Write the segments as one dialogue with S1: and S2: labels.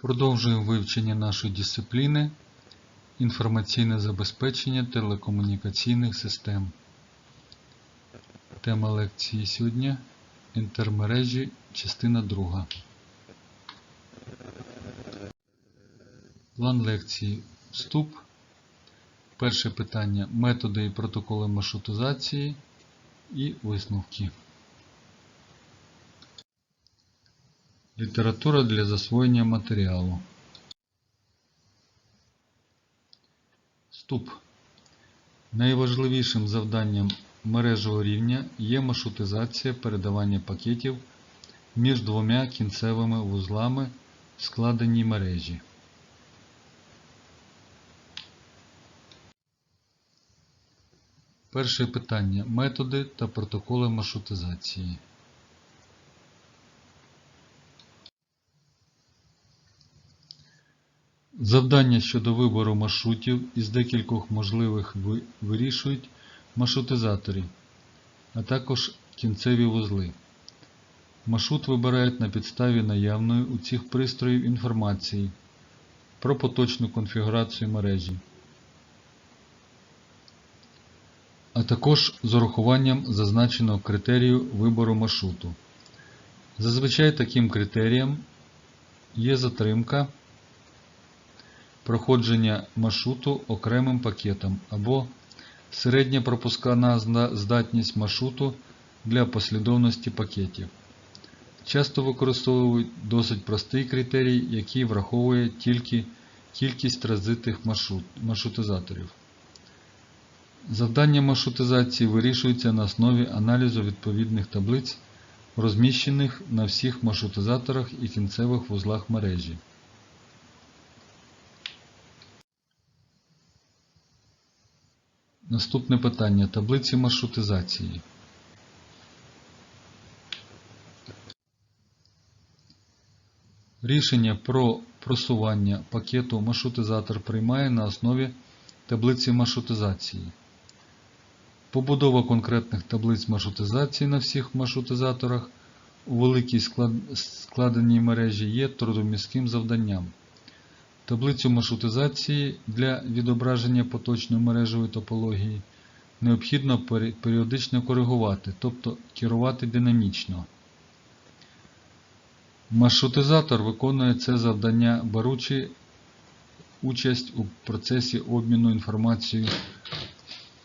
S1: Продовжуємо вивчення нашої дисципліни інформаційне забезпечення телекомунікаційних систем. Тема лекції сьогодні інтермережі, частина 2. План лекції Вступ. Перше питання методи і протоколи маршрутизації і висновки. Література для засвоєння матеріалу. Вступ. Найважливішим завданням мережевого рівня є маршрутизація передавання пакетів між двома кінцевими вузлами в складеній мережі. Перше питання. Методи та протоколи маршрутизації. Завдання щодо вибору маршрутів із декількох можливих вирішують маршрутизатори, а також кінцеві вузли. Маршрут вибирають на підставі наявної у цих пристроїв інформації про поточну конфігурацію мережі, а також з урахуванням зазначеного критерію вибору маршруту. Зазвичай таким критерієм є затримка проходження маршруту окремим пакетом або середня пропускна здатність маршруту для послідовності пакетів. Часто використовують досить простий критерій, який враховує тільки кількість транзитних маршрут, маршрутизаторів. Завдання маршрутизації вирішується на основі аналізу відповідних таблиць, розміщених на всіх маршрутизаторах і кінцевих вузлах мережі. Наступне питання. Таблиці маршрутизації. Рішення про просування пакету маршрутизатор приймає на основі таблиці маршрутизації. Побудова конкретних таблиць маршрутизації на всіх маршрутизаторах у великій склад- складеній мережі є трудомістким завданням. Таблицю маршрутизації для відображення поточної мережевої топології необхідно періодично коригувати, тобто керувати динамічно. Маршрутизатор виконує це завдання, беручи участь у процесі обміну інформацією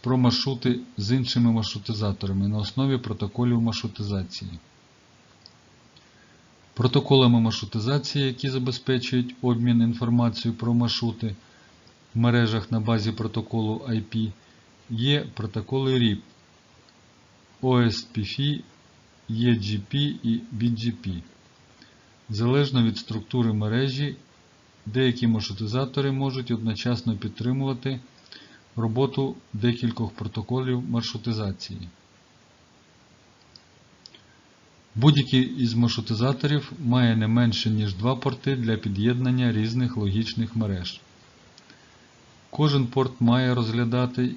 S1: про маршрути з іншими маршрутизаторами на основі протоколів маршрутизації. Протоколами маршрутизації, які забезпечують обмін інформацією про маршрути в мережах на базі протоколу IP, є протоколи RIP, OSPF, EGP і BGP. Залежно від структури мережі, деякі маршрутизатори можуть одночасно підтримувати роботу декількох протоколів маршрутизації. Будь-який із маршрутизаторів має не менше ніж два порти для під'єднання різних логічних мереж. Кожен порт має розглядати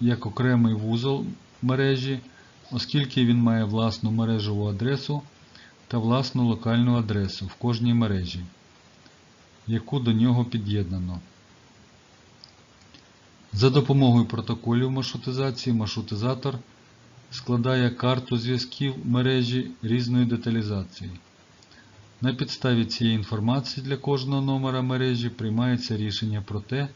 S1: як окремий вузол мережі, оскільки він має власну мережеву адресу та власну локальну адресу в кожній мережі, яку до нього під'єднано. За допомогою протоколів маршрутизації маршрутизатор складає карту зв'язків мережі різної деталізації. На підставі цієї інформації для кожного номера мережі приймається рішення про те,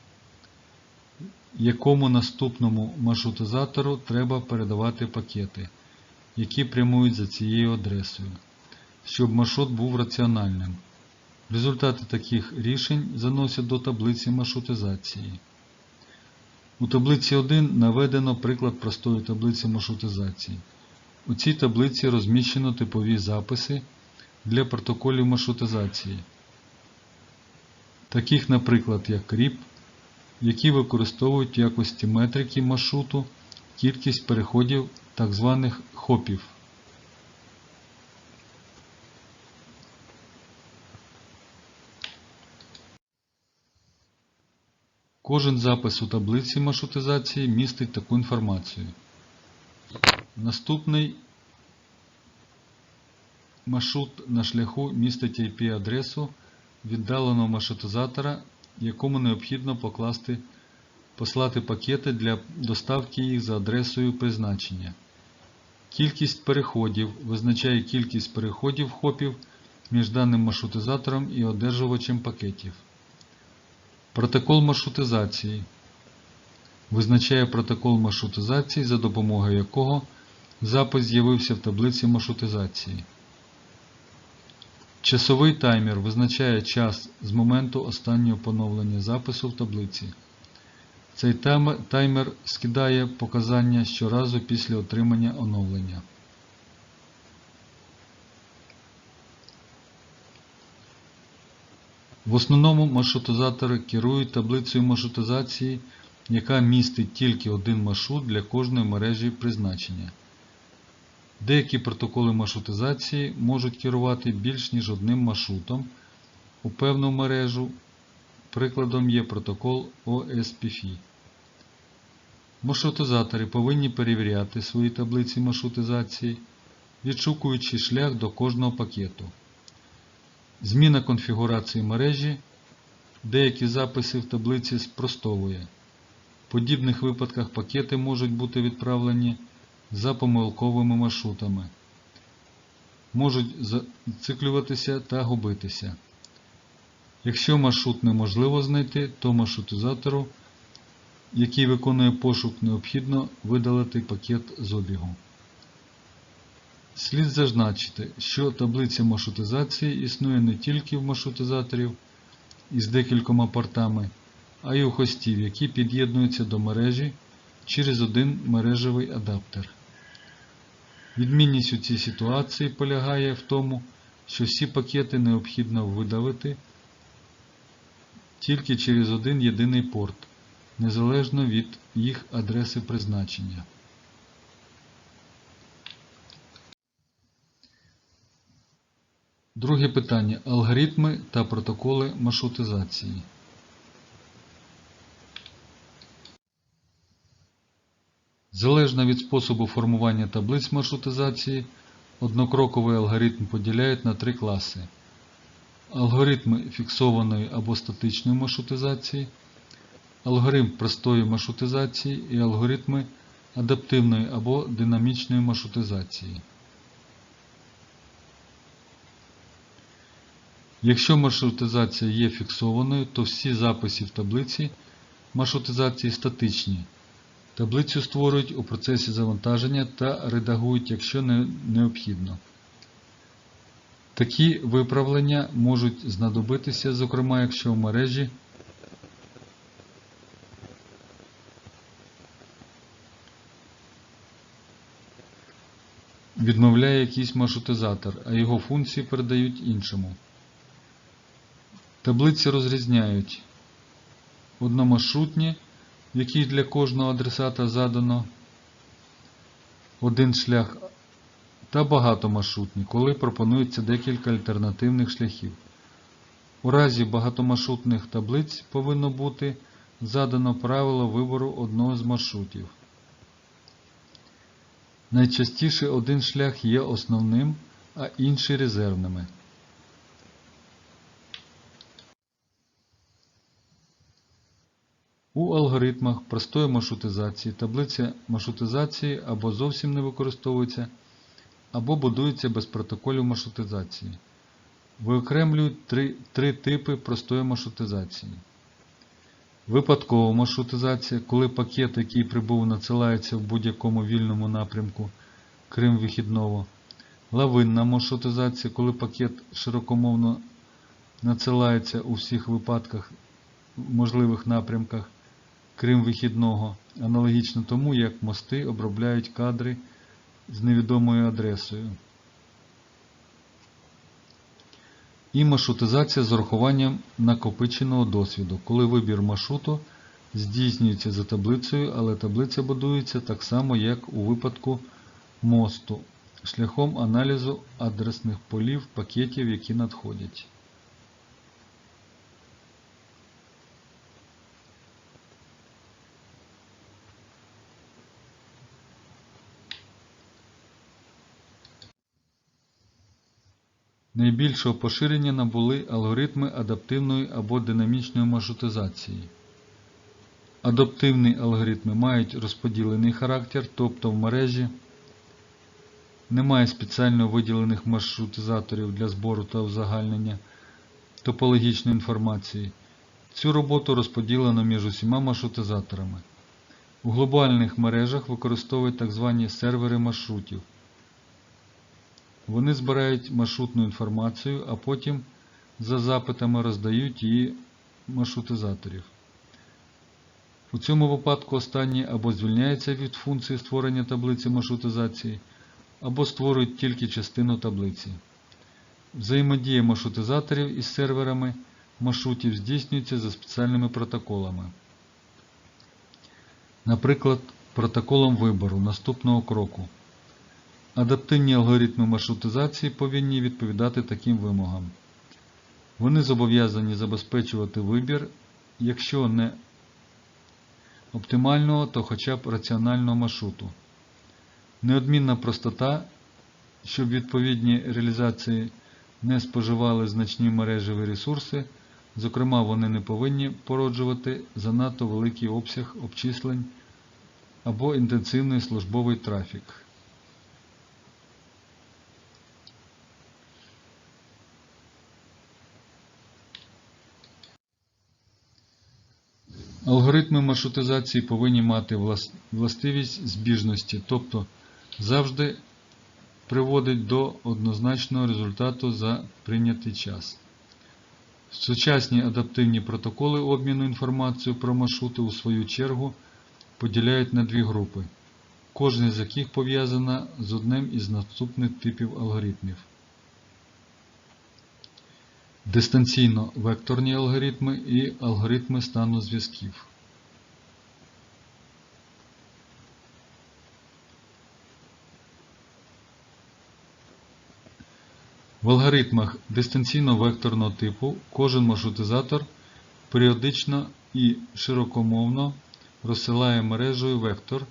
S1: якому наступному маршрутизатору треба передавати пакети, які прямують за цією адресою, щоб маршрут був раціональним. Результати таких рішень заносять до таблиці маршрутизації. У таблиці 1 наведено приклад простої таблиці маршрутизації. У цій таблиці розміщено типові записи для протоколів маршрутизації, таких, наприклад, як RIP, які використовують якості метрики маршруту кількість переходів так званих хопів. Кожен запис у таблиці маршрутизації містить таку інформацію. Наступний маршрут на шляху містить IP-адресу віддаленого маршрутизатора, якому необхідно покласти, послати пакети для доставки їх за адресою призначення. Кількість переходів визначає кількість переходів хопів між даним маршрутизатором і одержувачем пакетів. Протокол маршрутизації визначає протокол маршрутизації, за допомогою якого запис з'явився в таблиці маршрутизації. Часовий таймер визначає час з моменту останнього поновлення запису в таблиці. Цей таймер скидає показання щоразу після отримання оновлення. В основному маршрутизатори керують таблицею маршрутизації, яка містить тільки один маршрут для кожної мережі призначення. Деякі протоколи маршрутизації можуть керувати більш ніж одним маршрутом у певну мережу. Прикладом є протокол OSPF. Маршрутизатори повинні перевіряти свої таблиці маршрутизації, відшукуючи шлях до кожного пакету. Зміна конфігурації мережі деякі записи в таблиці спростовує. В подібних випадках пакети можуть бути відправлені за помилковими маршрутами, можуть зациклюватися та губитися. Якщо маршрут неможливо знайти, то маршрутизатору, який виконує пошук, необхідно видалити пакет з обігу. Слід зазначити, що таблиця маршрутизації існує не тільки в маршрутизаторів із декількома портами, а й у хостів, які під'єднуються до мережі через один мережевий адаптер. Відмінність у цій ситуації полягає в тому, що всі пакети необхідно видалити тільки через один єдиний порт, незалежно від їх адреси призначення. Друге питання. Алгоритми та протоколи маршрутизації. Залежно від способу формування таблиць маршрутизації, однокроковий алгоритм поділяють на три класи. Алгоритми фіксованої або статичної маршрутизації, алгоритм простої маршрутизації і алгоритми адаптивної або динамічної маршрутизації. Якщо маршрутизація є фіксованою, то всі записи в таблиці маршрутизації статичні. Таблицю створюють у процесі завантаження та редагують, якщо не необхідно. Такі виправлення можуть знадобитися, зокрема, якщо в мережі відмовляє якийсь маршрутизатор, а його функції передають іншому. Таблиці розрізняють одномаршрутні, яких для кожного адресата задано один шлях, та багатомаршрутні, коли пропонується декілька альтернативних шляхів. У разі багатомаршрутних таблиць повинно бути задано правило вибору одного з маршрутів. Найчастіше один шлях є основним, а інші резервними. У алгоритмах простої маршрутизації таблиця маршрутизації або зовсім не використовується, або будується без протоколів маршрутизації. Виокремлюють три, три типи простої маршрутизації. Випадкова маршрутизація, коли пакет, який прибув, надсилається в будь-якому вільному напрямку, крім вихідного. Лавинна маршрутизація, коли пакет широкомовно надсилається у всіх випадках можливих напрямках, крім вихідного, аналогічно тому, як мости обробляють кадри з невідомою адресою. І маршрутизація з урахуванням накопиченого досвіду, коли вибір маршруту здійснюється за таблицею, але таблиця будується так само, як у випадку мосту, шляхом аналізу адресних полів пакетів, які надходять. Найбільшого поширення набули алгоритми адаптивної або динамічної маршрутизації. Адаптивні алгоритми мають розподілений характер, тобто в мережі немає спеціально виділених маршрутизаторів для збору та узагальнення топологічної інформації. Цю роботу розподілено між усіма маршрутизаторами. У глобальних мережах використовують так звані сервери маршрутів. Вони збирають маршрутну інформацію, а потім за запитами роздають її маршрутизаторів. У цьому випадку останні або звільняються від функції створення таблиці маршрутизації, або створюють тільки частину таблиці. Взаємодія маршрутизаторів із серверами маршрутів здійснюється за спеціальними протоколами. Наприклад, протоколом вибору наступного кроку. Адаптивні алгоритми маршрутизації повинні відповідати таким вимогам. Вони зобов'язані забезпечувати вибір, якщо не оптимального, то хоча б раціонального маршруту. Неодмінна простота, щоб відповідні реалізації не споживали значні мережеві ресурси, зокрема вони не повинні породжувати занадто великий обсяг обчислень або інтенсивний службовий трафік. Алгоритми маршрутизації повинні мати властивість збіжності, тобто завжди приводить до однозначного результату за прийнятий час. Сучасні адаптивні протоколи обміну інформацією про маршрути у свою чергу поділяють на дві групи, кожна з яких пов'язана з одним із наступних типів алгоритмів. Дистанційно-векторні алгоритми і алгоритми стану зв'язків. В алгоритмах дистанційно-векторного типу кожен маршрутизатор періодично і широкомовно розсилає мережею вектор,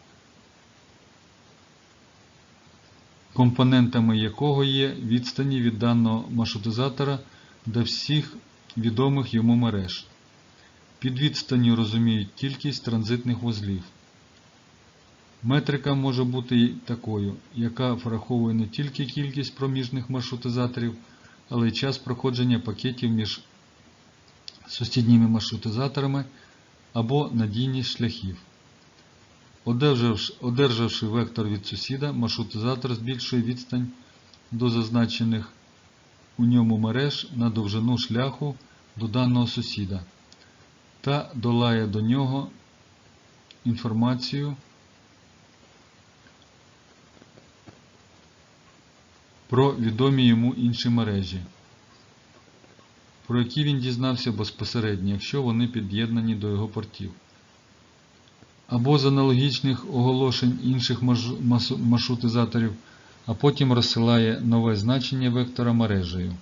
S1: компонентами якого є відстані від даного маршрутизатора до всіх відомих йому мереж. Під відстанню розуміють кількість транзитних вузлів. Метрика може бути такою, яка враховує не тільки кількість проміжних маршрутизаторів, але й час проходження пакетів між сусідніми маршрутизаторами або надійність шляхів. Одержавши вектор від сусіда, маршрутизатор збільшує відстань до зазначених у ньому мереж на довжину шляху до даного сусіда та долає до нього інформацію про відомі йому інші мережі, про які він дізнався безпосередньо, якщо вони під'єднані до його портів. Або з аналогічних оголошень інших маршрутизаторів, а потім розсилає нове значення вектора мережею.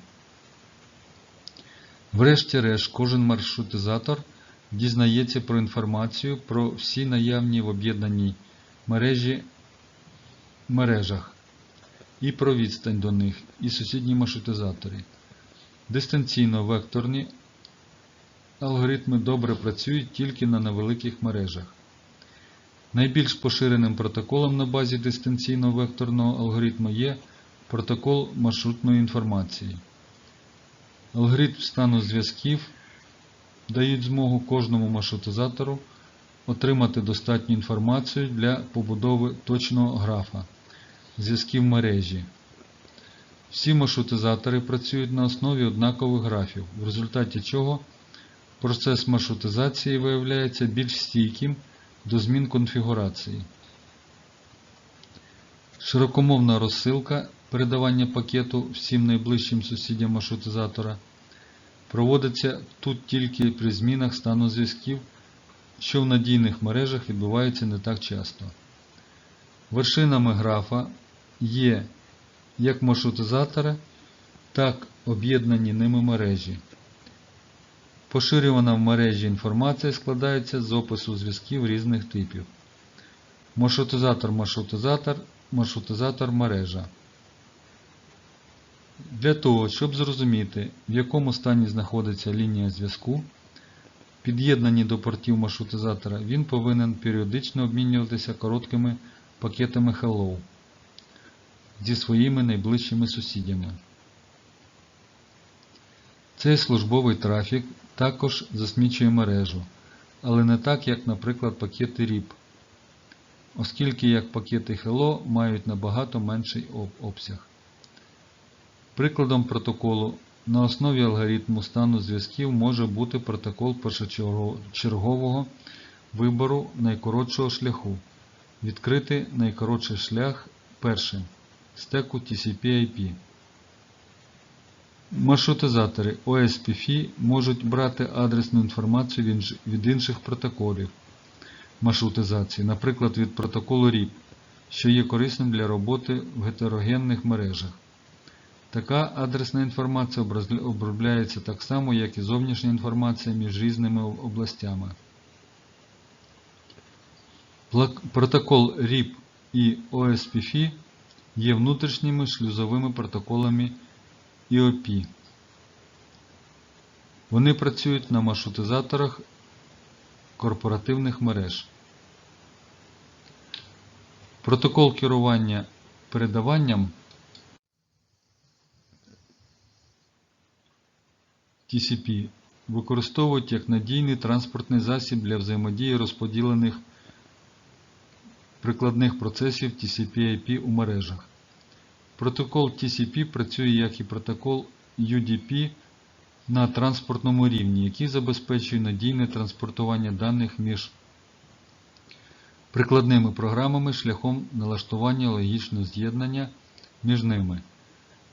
S1: Врешті-решт, кожен маршрутизатор дізнається про інформацію про всі наявні в об'єднаній мережі мережах і про відстань до них і сусідні маршрутизатори. Дистанційно-векторні алгоритми добре працюють тільки на невеликих мережах. Найбільш поширеним протоколом на базі дистанційного векторного алгоритму є протокол маршрутної інформації. Алгоритм стану зв'язків дають змогу кожному маршрутизатору отримати достатню інформацію для побудови точного графа зв'язків мережі. Всі маршрутизатори працюють на основі однакових графів, в результаті чого процес маршрутизації виявляється більш стійким до змін конфігурації. Широкомовна розсилка передавання пакету всім найближчим сусідям маршрутизатора проводиться тут тільки при змінах стану зв'язків, що в надійних мережах відбувається не так часто. Вершинами графа є як маршрутизатори, так об'єднані ними мережі. Поширювана в мережі інформація складається з опису зв'язків різних типів. Маршрутизатор маршрутизатор маршрутизатор мережа. Для того, щоб зрозуміти, в якому стані знаходиться лінія зв'язку, під'єднані до портів маршрутизатора, він повинен періодично обмінюватися короткими пакетами Hello зі своїми найближчими сусідями. Цей службовий трафік також засмічує мережу, але не так, як, наприклад, пакети RIP, оскільки як пакети Hello мають набагато менший обсяг. Прикладом протоколу на основі алгоритму стану зв'язків може бути протокол першочергового вибору найкоротшого шляху. Відкрити найкоротший шлях першим стеку TCP/IP. Маршрутизатори OSPF можуть брати адресну інформацію від інших протоколів маршрутизації, наприклад, від протоколу RIP, що є корисним для роботи в гетерогенних мережах. Така адресна інформація обробляється так само, як і зовнішня інформація між різними областями. Протокол RIP і OSPF є внутрішніми шлюзовими протоколами IOP. Вони працюють на маршрутизаторах корпоративних мереж. Протокол керування передаванням TCP використовують як надійний транспортний засіб для взаємодії розподілених прикладних процесів TCP/IP у мережах. Протокол TCP працює як і протокол UDP на транспортному рівні, який забезпечує надійне транспортування даних між прикладними програмами шляхом налаштування логічного з'єднання між ними.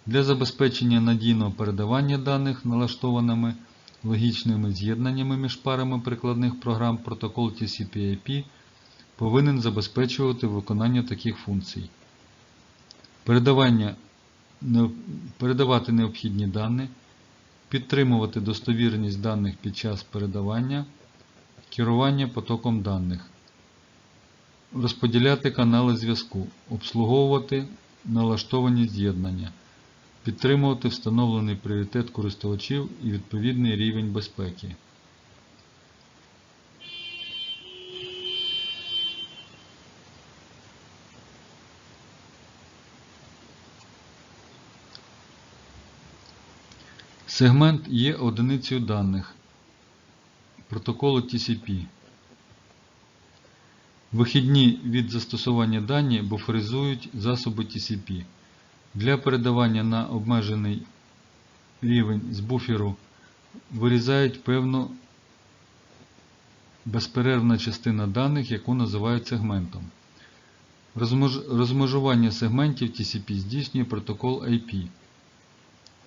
S1: Для забезпечення надійного передавання даних налаштованими логічними з'єднаннями між парами прикладних програм протокол TCP/IP повинен забезпечувати виконання таких функцій. Передавання, передавати необхідні дані, підтримувати достовірність даних під час передавання, керування потоком даних, розподіляти канали зв'язку, обслуговувати налаштовані з'єднання, підтримувати встановлений пріоритет користувачів і відповідний рівень безпеки. Сегмент є одиницею даних протоколу TCP. Вихідні від застосування дані буферизують засоби TCP. Для передавання на обмежений рівень з буферу вирізають певну безперервна частина даних, яку називають сегментом. Розмежування сегментів TCP здійснює протокол IP.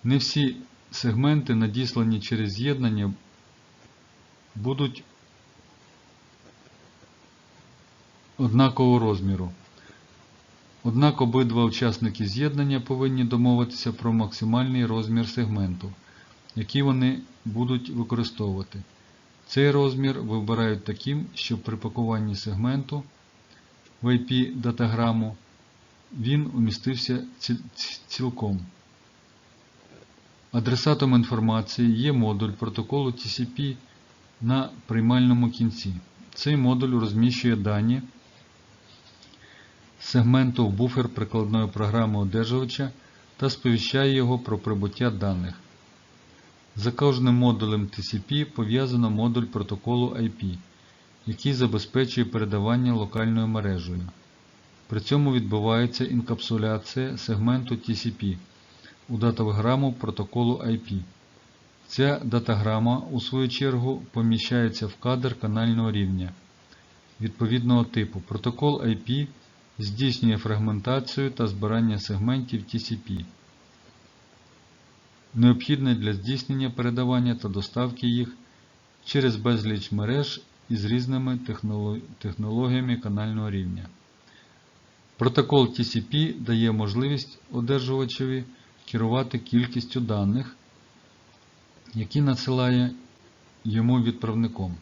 S1: Не всі сегменти, надіслані через з'єднання, будуть однакового розміру. Однак обидва учасники з'єднання повинні домовитися про максимальний розмір сегменту, який вони будуть використовувати. Цей розмір вибирають таким, щоб при пакуванні сегменту в IP датаграму він умістився ці- ці- цілком. Адресатом інформації є модуль протоколу TCP на приймальному кінці. Цей модуль розміщує дані сегменту в буфер прикладної програми одержувача та сповіщає його про прибуття даних. За кожним модулем TCP пов'язано модуль протоколу IP, який забезпечує передавання локальною мережею. При цьому відбувається інкапсуляція сегменту TCP у датаграму протоколу IP. Ця датаграма, у свою чергу, поміщається в кадр канального рівня відповідного типу. Протокол IP здійснює фрагментацію та збирання сегментів TCP, необхідне для здійснення передавання та доставки їх через безліч мереж із різними технологіями канального рівня. Протокол TCP дає можливість одержувачеві керувати кількістю даних, які надсилає йому відправником.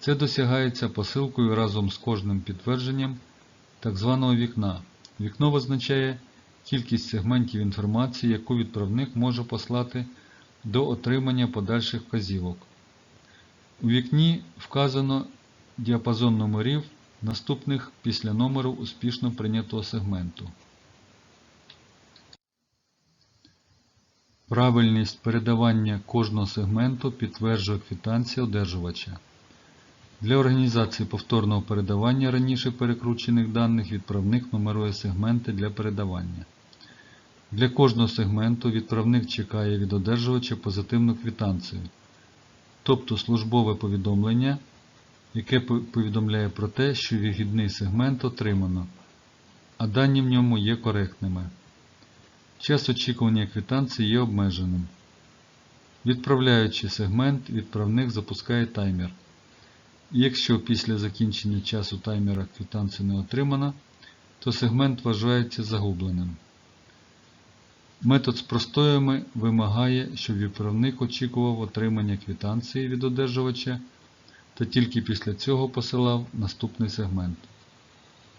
S1: Це досягається посилкою разом з кожним підтвердженням так званого вікна. Вікно визначає кількість сегментів інформації, яку відправник може послати до отримання подальших вказівок. У вікні вказано діапазон номерів, наступних після номеру успішно прийнятого сегменту. Правильність передавання кожного сегменту підтверджує квитанція одержувача. Для організації повторного передавання раніше перекручених даних відправник нумерує сегменти для передавання. Для кожного сегменту відправник чекає від одержувача позитивну квитанцію, тобто службове повідомлення, яке повідомляє про те, що вихідний сегмент отримано, а дані в ньому є коректними. Час очікування квитанції є обмеженим. Відправляючи сегмент, відправник запускає таймер. Якщо після закінчення часу таймера квитанція не отримана, то сегмент вважається загубленим. Метод з простоями вимагає, щоб відправник очікував отримання квитанції від одержувача та тільки після цього посилав наступний сегмент.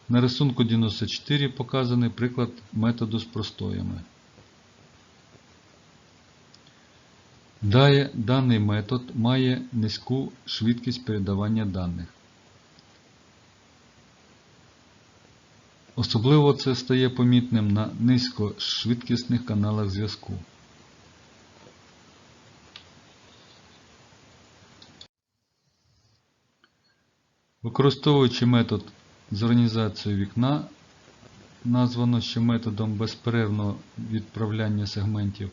S1: На рисунку 94 показаний приклад методу з простоями. Дає, даний метод має низьку швидкість передавання даних. Особливо це стає помітним на низькошвидкісних каналах зв'язку. Використовуючи метод з організацією вікна, названо ще методом безперервного відправляння сегментів,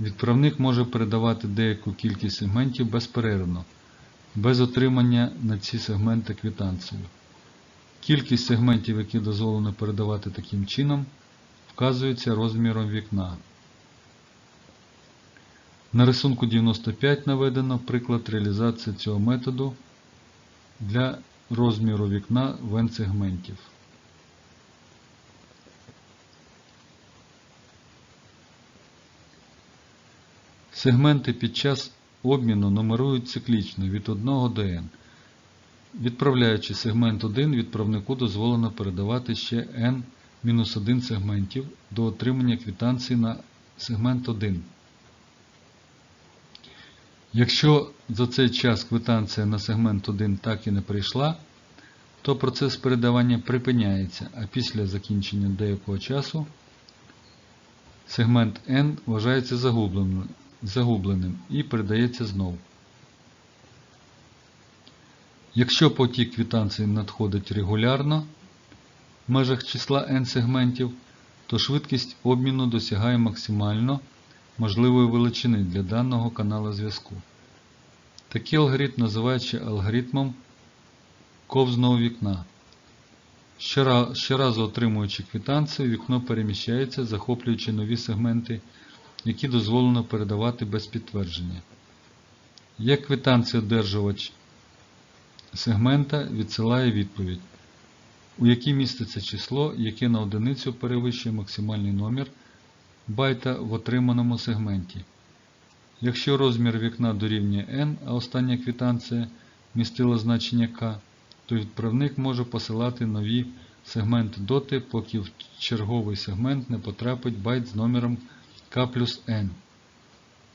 S1: відправник може передавати деяку кількість сегментів безперервно, без отримання на ці сегменти квитанцію. Кількість сегментів, які дозволено передавати таким чином, вказується розміром вікна. На рисунку 95 наведено приклад реалізації цього методу для розміру вікна в N Сегменти під час обміну нумерують циклічно від 1 до n. Відправляючи сегмент 1, відправнику дозволено передавати ще n-1 сегментів до отримання квитанції на сегмент 1. Якщо за цей час квитанція на сегмент 1 так і не прийшла, то процес передавання припиняється, а після закінчення деякого часу сегмент N вважається загубленим, загубленим і передається знову. Якщо потік квитанції надходить регулярно в межах числа n сегментів, то швидкість обміну досягає максимально можливої величини для даного каналу зв'язку. Такий алгоритм називається алгоритмом ковзного вікна. Щора- Щоразу отримуючи квитанцію, вікно переміщається, захоплюючи нові сегменти, які дозволено передавати без підтвердження. Як квитанція одержувач сегмента відсилає відповідь, у якій міститься число, яке на одиницю перевищує максимальний номер байта в отриманому сегменті. Якщо розмір вікна дорівнює n, а остання квитанція містила значення k, то відправник може посилати нові сегменти доти, поки в черговий сегмент не потрапить байт з номером k плюс n.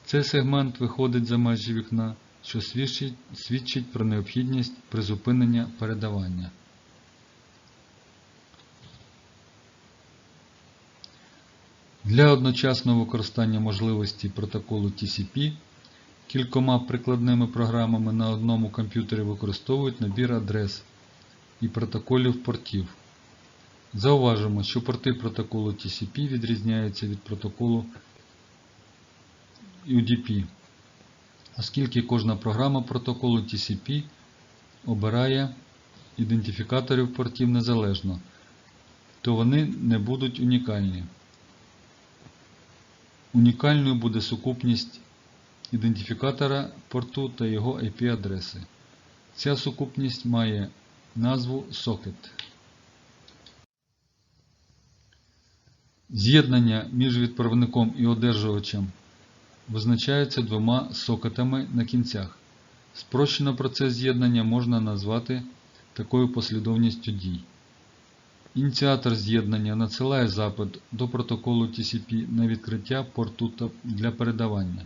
S1: Цей сегмент виходить за межі вікна, що свідчить, свідчить про необхідність призупинення передавання. Для одночасного використання можливості протоколу TCP кількома прикладними програмами на одному комп'ютері використовують набір адрес і протоколів портів. Зауважимо, що порти протоколу TCP відрізняються від протоколу UDP, оскільки кожна програма протоколу TCP обирає ідентифікаторів портів незалежно, то вони не будуть унікальні. Унікальною буде сукупність ідентифікатора порту та його IP-адреси. Ця сукупність має назву Socket. З'єднання між відправником і одержувачем визначається двома сокетами на кінцях. Спрощено процес з'єднання можна назвати такою послідовністю дій. Ініціатор з'єднання надсилає запит до протоколу TCP на відкриття порту для передавання.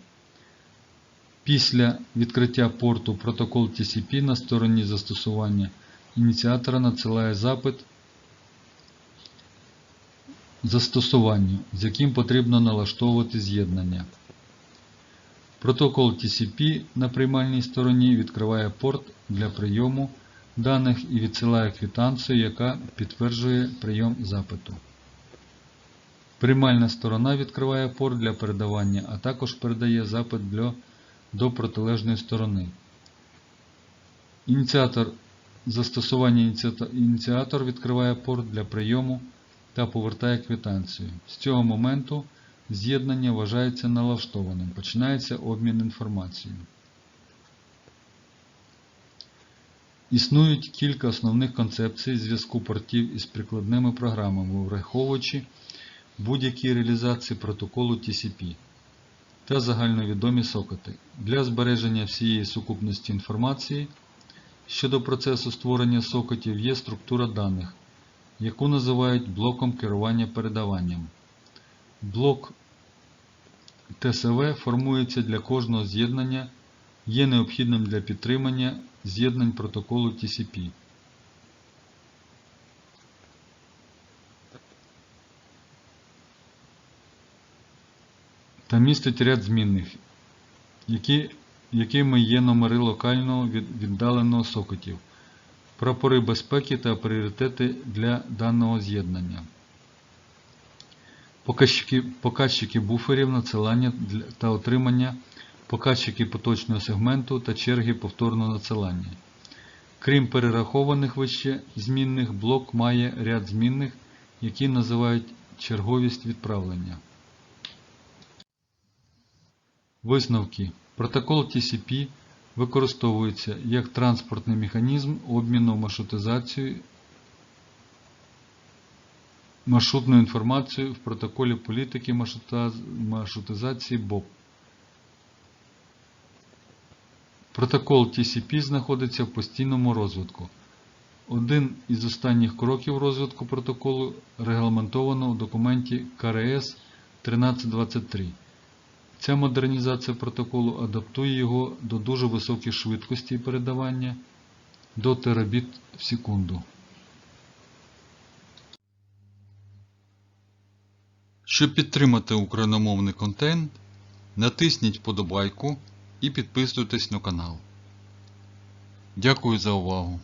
S1: Після відкриття порту протокол TCP на стороні застосування ініціатора надсилає запит застосуванню, з яким потрібно налаштовувати з'єднання. Протокол TCP на приймальній стороні відкриває порт для прийому даних і відсилає квитанцію, яка підтверджує прийом запиту. Приймальна сторона відкриває порт для передавання, а також передає запит для, до протилежної сторони. Ініціатор застосування ініціатор відкриває порт для прийому та повертає квитанцію. З цього моменту з'єднання вважається налаштованим. Починається обмін інформацією. Існують кілька основних концепцій зв'язку портів із прикладними програмами, враховуючи будь-які реалізації протоколу TCP та загальновідомі сокети. Для збереження всієї сукупності інформації щодо процесу створення сокетів є структура даних, яку називають блоком керування передаванням. Блок ТСВ формується для кожного з'єднання, є необхідним для підтримання з'єднань протоколу TCP. Та містить ряд змінних, які, якими є номери локального віддаленого сокетів, прапори безпеки та пріоритети для даного з'єднання. Показчики, показчики буферів надсилання та отримання, показчики поточного сегменту та черги повторного надсилання. Крім перерахованих вище змінних, блок має ряд змінних, які називають черговість відправлення. Висновки. Протокол TCP використовується як транспортний механізм обміну маршрутизацією маршрутною інформацією в протоколі політики маршрутизації БОП. Протокол TCP знаходиться в постійному розвитку. Один із останніх кроків розвитку протоколу регламентовано у документі КРС 1323. Ця модернізація протоколу адаптує його до дуже високих швидкостей передавання до терабіт в секунду. Щоб підтримати україномовний контент, натисніть вподобайку і підписуйтесь на канал. Дякую за увагу!